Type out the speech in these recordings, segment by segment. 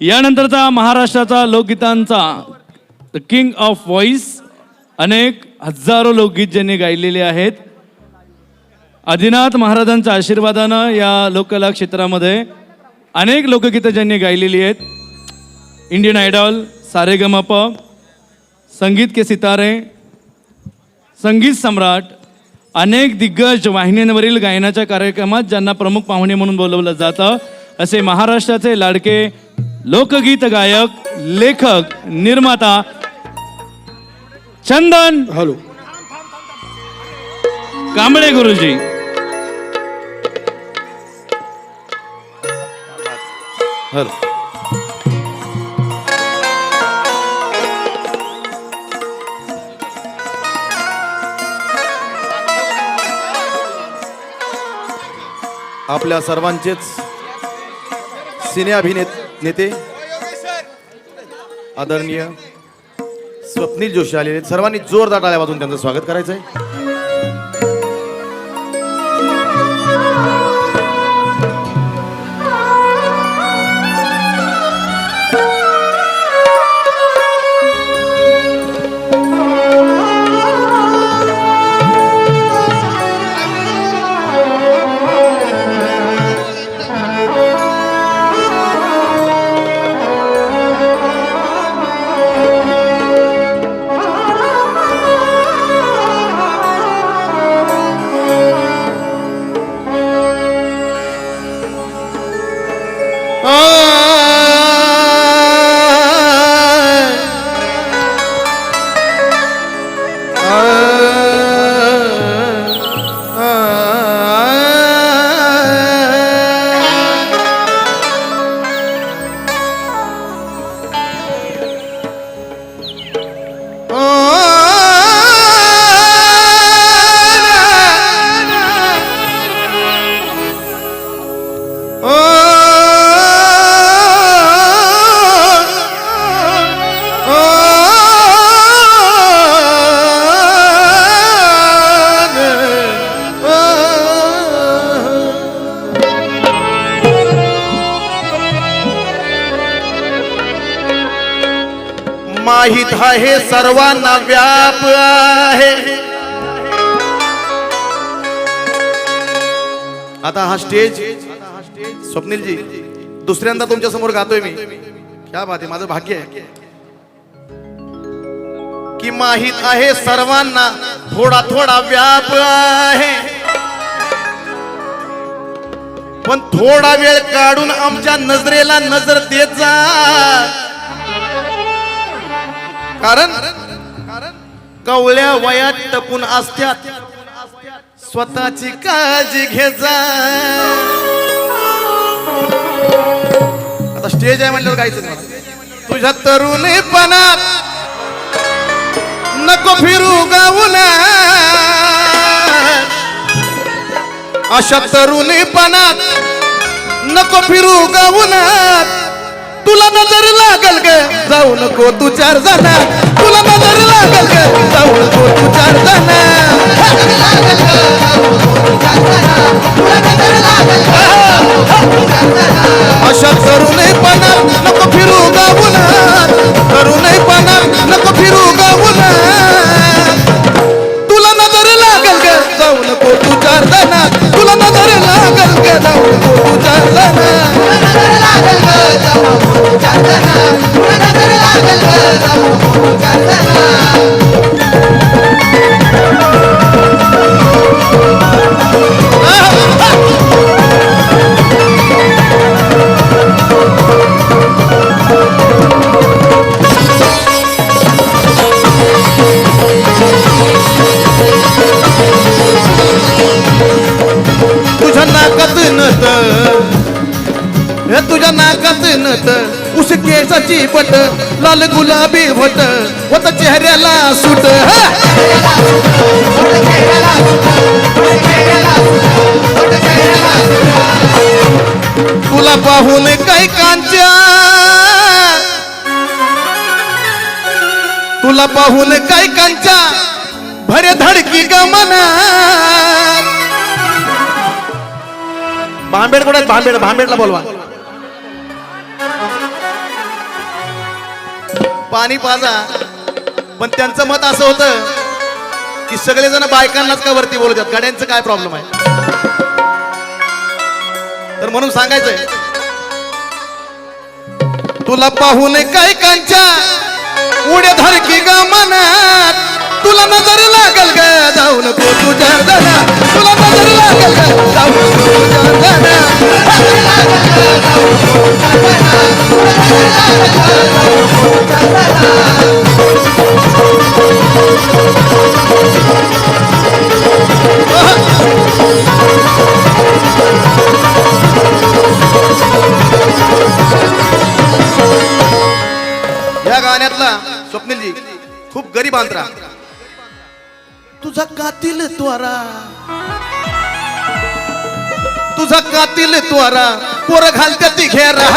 यानंतरचा महाराष्ट्राचा लोकगीतांचा the king of voice अनेक हजारो लोकगीत ज्यांनी गायलेले आहेत. आदिनाथ महाराजांच्या आशीर्वादानं या लोककला क्षेत्रामध्ये अनेक लोकगीतं ज्यांनी गायलेली आहेत. इंडियन आयडॉल सारेगमप संगीत के सितारे संगीत सम्राट अनेक दिग्गज वाहिन्यांवरील गायनाच्या कार्यक्रमात ज्यांना प्रमुख पाहुणे म्हणून बोलवलं जातं असे महाराष्ट्राचे लाडके लोकगीत गायक लेखक निर्माता चंदन. हॅलो. कांबळे गुरुजी. हॅलो. आपल्या सर्वांचेच सिने अभिनेत नेते आदरणीय स्वप्नील जोशी आलेले सर्वांनी जोरदार टाळ्या वाजून त्यांचं स्वागत करायचं आहे माहीत आहे सर्वांना व्याप आहे. आता हा स्टेज स्वप्नीलजी दुसऱ्यांदा तुमच्यासमोर गातोय मी. क्या बात आहे माझं भाग्य आहे. की माहीत आहे सर्वांना थोडा थोडा व्याप आहे. पण थोडा वेळ काढून आमच्या नजरेला नजर देत जा. कारण कवळ्या वयात टपून असत्यात. स्वतःची काळजी घेजा आता स्टेज आहे म्हणल्यावर गायचं मला. तुझ्या तरुणीपणात नको फिरू गाऊन. अशा तरुणीपणात नको फिरू गाऊन. तुला नजर लागल ग. जाऊ नको तू चार जण तुला नजर लागल ग. जाऊ नको तू चार जण अशा तरुणीपणात नत. हे तुझ्या नाकाच नत. उस केसाची बट लाल गुलाबी वट वत चेहऱ्याला सुट. तुला पाहून काय कांच्या. तुला पाहून काय कांच्या. भरे धडकी गमना. भांबेड कुठे आहेत? भांबेड भांबेडला बोलवा. पाणी पाजा. पण त्यांचं मत असं होतं की सगळेजण बायकांनाच का वरती बोलतात गाड्यांचं काय प्रॉब्लेम आहे? तर म्हणून सांगायचंय तुला पाहून काय कांच्या उड्या धरकी ग मनात तुला नजर लागल ग जाऊन तुझ्या तुला नजर लागल या गाण्यातला स्वप्नीलजी खूप गरीब आंतरा. तुझा कातील त्वरा तुझा कातील त्वरा. पोर घालते ती घेरा.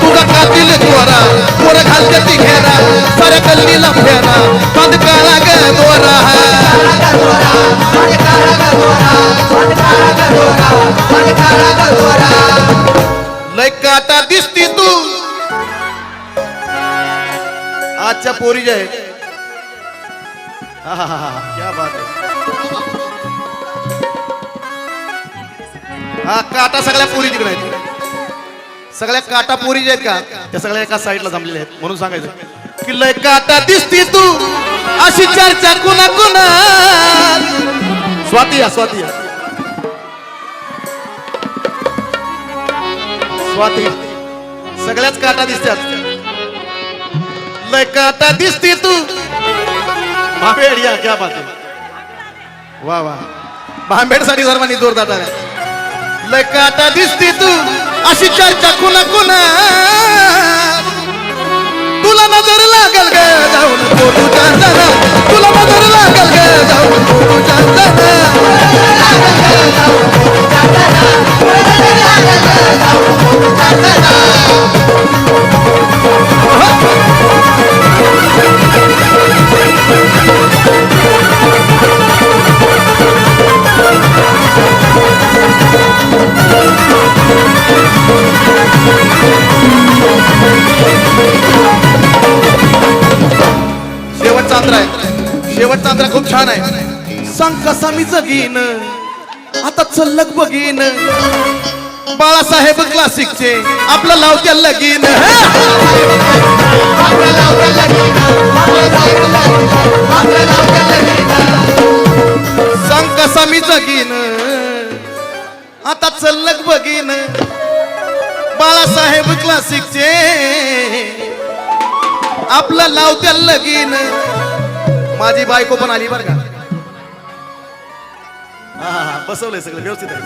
तुझा कातील त्वरा. पोर घालते ती घेरा. साऱ्या गल्लीला फेरा. बांध काळा ग दोरा. लय काटा दिसती तू. आजच्या पोरी जे हा हा हा. हा काटा सगळ्या पोरी तिकडे आहेत. सगळ्या काटा पोरी जे आहेत का त्या सगळ्या एका साईडला जमलेल्या आहेत. म्हणून सांगायचं. की लय काटा दिसती तू अशी चर्चा कुणा कुणा स्वाती या स्वाती या. स्वाती सगळ्याच काटा दिसतात. लय काटा दिसती तू. भांबेड या क्या बात वा वा. भांबेडसाठी सर्वांनी जोरदार टाळ्या. दिसते तू. अशी चर्चा कुणा कुणा. तुला नजर लागल ग जाऊ नको चांदना तुला नजर लागल ग जाऊ नको तुझ्या जरा चांदना अंतरा आहे. शेवटचा अंतरा खूप छान आहे. सांग कसा मी जगीन? आता चल्लक बघीन. बाळासाहेब क्लासिकचे आपलं लावत्या लगीन. सांग कसा मी जगीन? आता चल्लक बघीन. बाळासाहेब क्लासिकचे आपलं लावत्या लगीन. माझी बायको पण आली बर का हा, हा, हा, बसवलंय सगळं व्यवस्थित आहे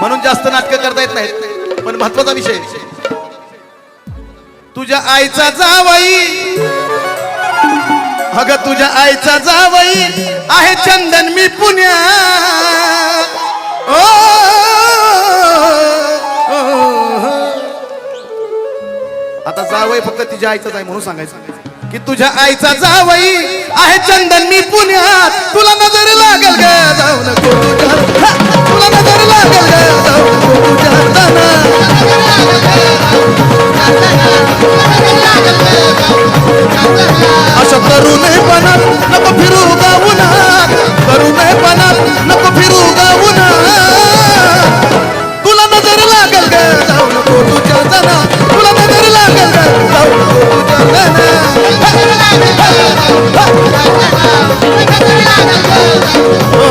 म्हणून जास्त नाटकं करता येत नाहीत पण महत्त्वाचा विषय तुझ्या आईचा जावई अगं तुझ्या आईचा जावई आहे चंदन मी पुण्या ओ. आता जावई फक्त तिच्या आईचाच आहे म्हणून सांगायचं की तुझ्या आईचा जावई आहे चंदन मी पुण्यात. तुला नजर लागल ग जाऊ नको. तुला नजर लागल ग जाऊ नको तुझ्या दाना अशा तरुणपणात नको फिरू. जना ओ